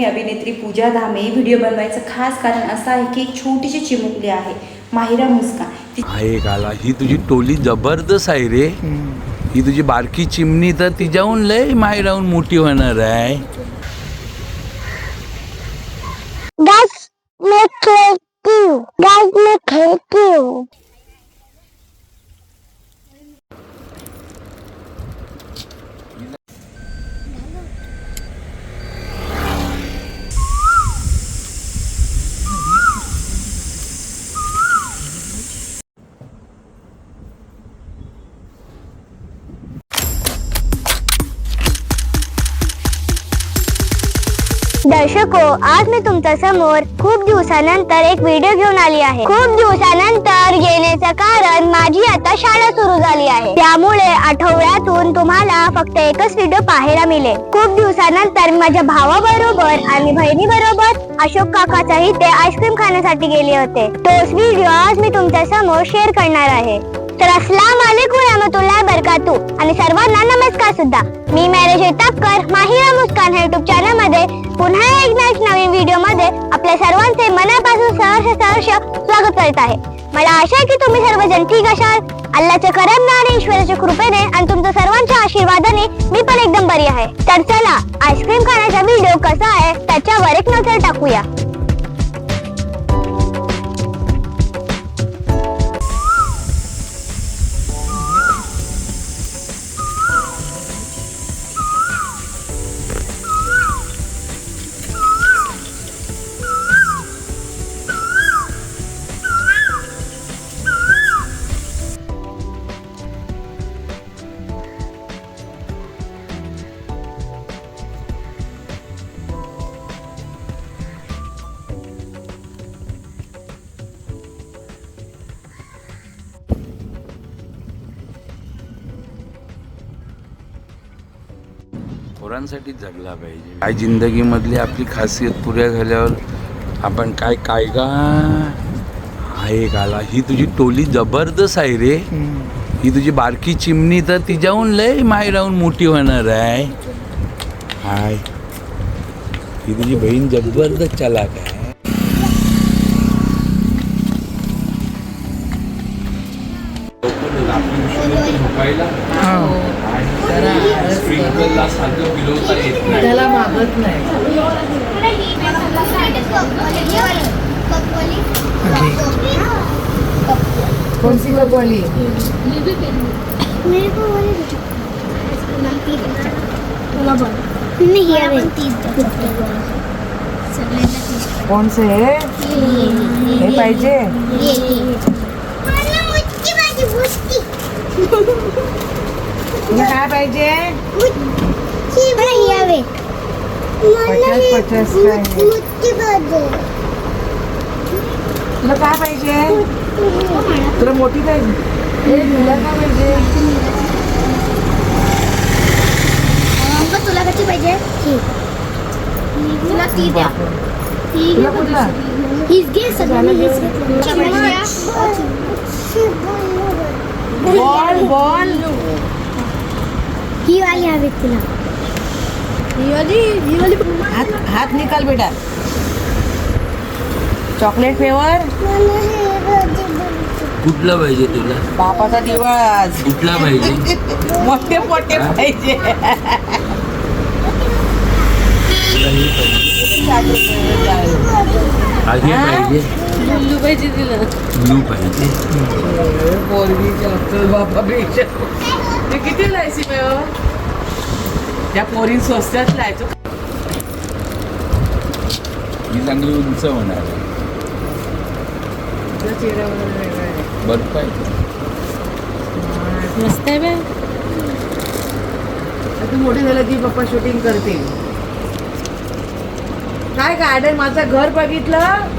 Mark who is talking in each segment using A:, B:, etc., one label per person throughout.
A: मी अभिनेत्री पूजा धामे व्हिडिओ बनवायचं खास कारण असं आहे की एक छोटीशी चिमुकली आहे माहिरा मुस्कान. ती
B: आहे गाला ही तुझी टोली जबरदस्त आहे रे. ही तुझी बारकी चिमणी तर तिच्याहून लय माही राहून मोठी होणार आहे.
C: Guys, मैं दर्शको आज मी तुमच्यासमोर खूप दिवसानंतर एक व्हिडिओ घेऊन आली आहे. खूप दिवसानंतर येण्याचं कारण माझी आता शाळा सुरू झाली आहे. त्यामुळे आठवड्यातून तुम्हाला फक्त एकच व्हिडिओ पाहायला मिळेल. खूप दिवसानंतर माझ्या भावाबरोबर आणि बहिणी बरोबर अशोक काकाच्या इथे आईस्क्रीम खाण्यासाठी गेले होते. तोच व्हिडिओ आज मी तुमच्यासमोर शेअर करणार आहे. तर अस्सलाम वालेकुम रहमतुल्लाह बरकातू आणि सर्वांना नमस्कार सुद्धा. मी मॅरेज तापकर माहिरा मुस्कान हे युट्यूब चॅनलमध्ये पुन्हा एकदा एक नवीन व्हिडिओमध्ये आपल्या सर्वांचे मनापासून सहर्ष सहर्ष स्वागत करत आहे. मला आशा आहे की तुम्ही सर्वजण ठीक असाल. अल्लाच्या करमना आणि ईश्वराच्या कृपेने आणि तुमच्या सर्वांच्या आशीर्वादाने मी पण एकदम बरी आहे. तर चला आईस्क्रीम खाण्याचा व्हिडिओ कसा आहे त्याच्यावर एक नजर टाकूया.
B: पोरांसाठी जगला पाहिजे. काय जिंदगीमधली आपली खासियत पुऱ्या झाल्यावर आपण काय काय का आहे गाला ही तुझी टोली जबरदस्त आहे रे. ही तुझी बारकी चिमणी तर तिच्याहून लय माही राहून मोठी होणार आहे. हाय. ही तुझी बहीण जबरदस्त चालाक आहे. स्प्रिंकलला सारखं फिरवता येत नाही.
D: त्याला मागत नाही. कोणती कपवाली?
C: नहीं
D: कोण से हे हे पाहिजे? काय पाहिजे? पचास पचास काय तुला काय पाहिजे? तुला मोठी पाहिजे? तुला काय पाहिजे?
C: तुला कशी पाहिजे? तुला ती द्या.
D: तुला कुठला?
C: हीच घे घेतलं
D: बॉल बॉल।
C: ही वाली हवी तुला ही वाली ही वाली
D: हात हात निकाल बेटा। Chocolate flavour.
B: कुठला पाहिजे तुला?
D: बापाचा दिवस।
B: कुठला पाहिजे?
D: मोठे मोठे पाहिजे।
B: आधी पाहिजे.
D: ब्लू पाहिजे तिला
B: पाहिजे
D: ते किती लायसी पे हो? त्या स्वस्तात लायचो.
B: ही चांगली उंच होणार बर्फ आहे.
D: मस्त आहे तू मोठी झालं की पप्पा शूटिंग करतील. काय गार्डन माझं घर बघितलं?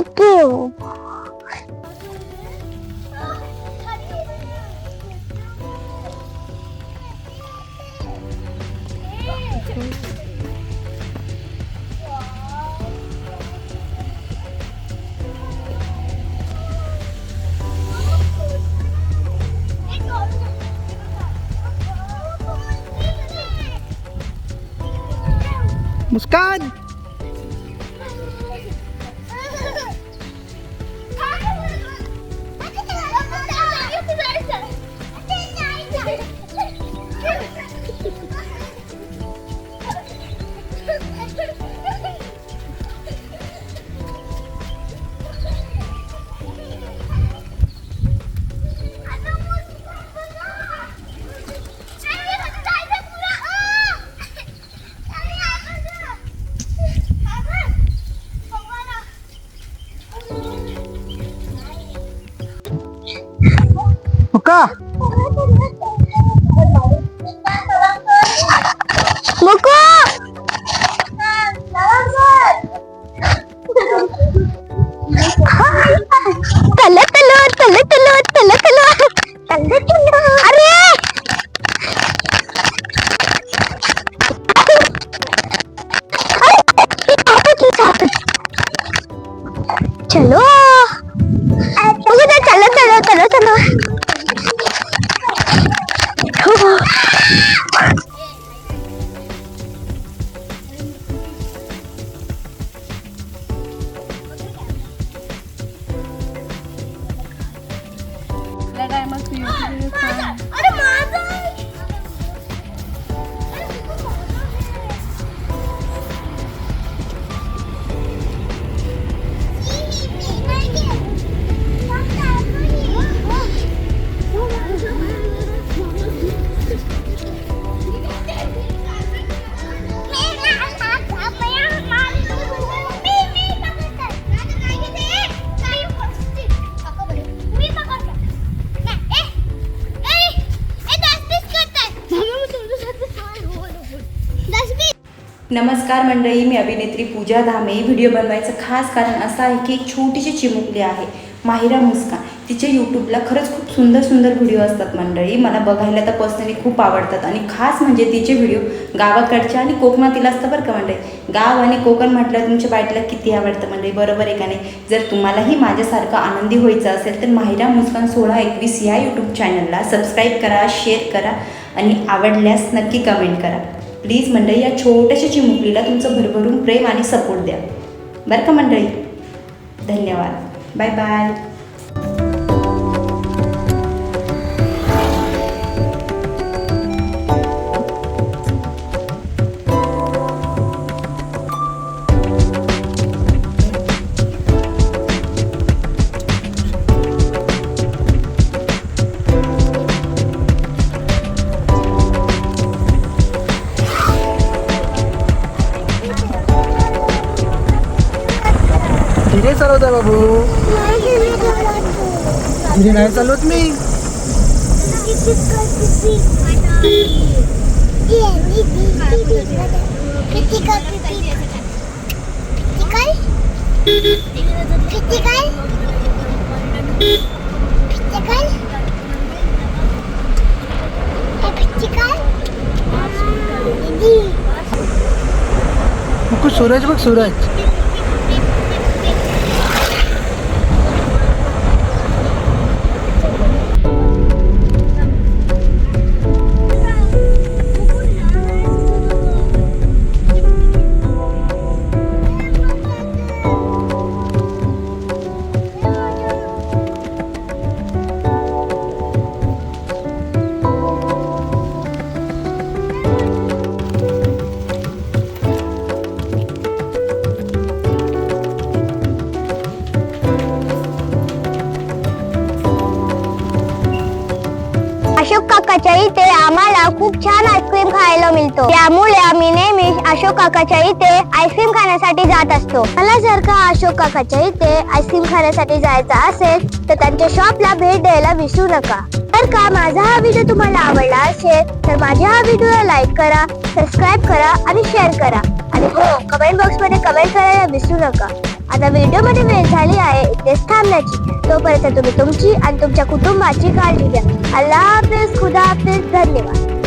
C: 예뻐요.
A: नमस्कार मंडळी मी अभिनेत्री पूजा धामे. व्हिडिओ बनवायचं खास कारण असं आहे की एक छोटीशी चिमुकली आहे माहिरा मुस्कान. तिचे यूट्यूबला खरंच खूप सुंदर सुंदर व्हिडिओ असतात मंडळी. मला बघायला तर पर्सनली खूप आवडतात. आणि खास म्हणजे तिचे व्हिडिओ गावाकडचे आणि कोकणातील असतं बरं का मंडळी. गाव आणि कोकण म्हटलं तुमच्या बाईटला किती आवडतं मंडळी? बरोबर आहे का नाही? जर तुम्हालाही माझ्यासारखं आनंदी व्हायचं असेल तर माहिरा मुस्कान सोळा एकवीस या यूट्यूब चॅनलला सबस्क्राईब करा शेअर करा आणि आवडल्यास नक्की कमेंट करा. प्लीज मंडळी या छोट्याशा चिमुकलीला तुमचं भरभरून प्रेम आणि सपोर्ट द्या. बरं का मंडळी? धन्यवाद. बाय बाय
E: चालवत आहे बाबू? धीरे नाही चालवत मी. सूरज बघ सूरज.
C: काकाच्या इथे आम्हाला खूप छान आईस्क्रीम खायला मिळतो. त्यामुळे आम्ही नेहमी अशोक काकाच्या इथे आईस्क्रीम खाण्यासाठी जात असतो. मला जर का अशोक काकाच्या इथे आईस्क्रीम खाण्यासाठी जायचं असेल तर त्यांच्या शॉपला भेट द्यायला विसरू नका. तर का माझा हा व्हिडिओ तुम्हाला आवडला असेल तर माझ्या हा व्हिडिओला लाईक करा सबस्क्राईब करा आणि शेअर करा. आणि हो कमेंट बॉक्समध्ये कमेंट करायला विसरू नका. आता व्हिडिओमध्ये वेळ झाली आहे इथेच थांबण्याची. तोपर्यंत तुम्ही तुमची आणि तुमच्या कुटुंबाची काळजी घ्या. अल्लाह हाफिज खुदा हाफिज धन्यवाद.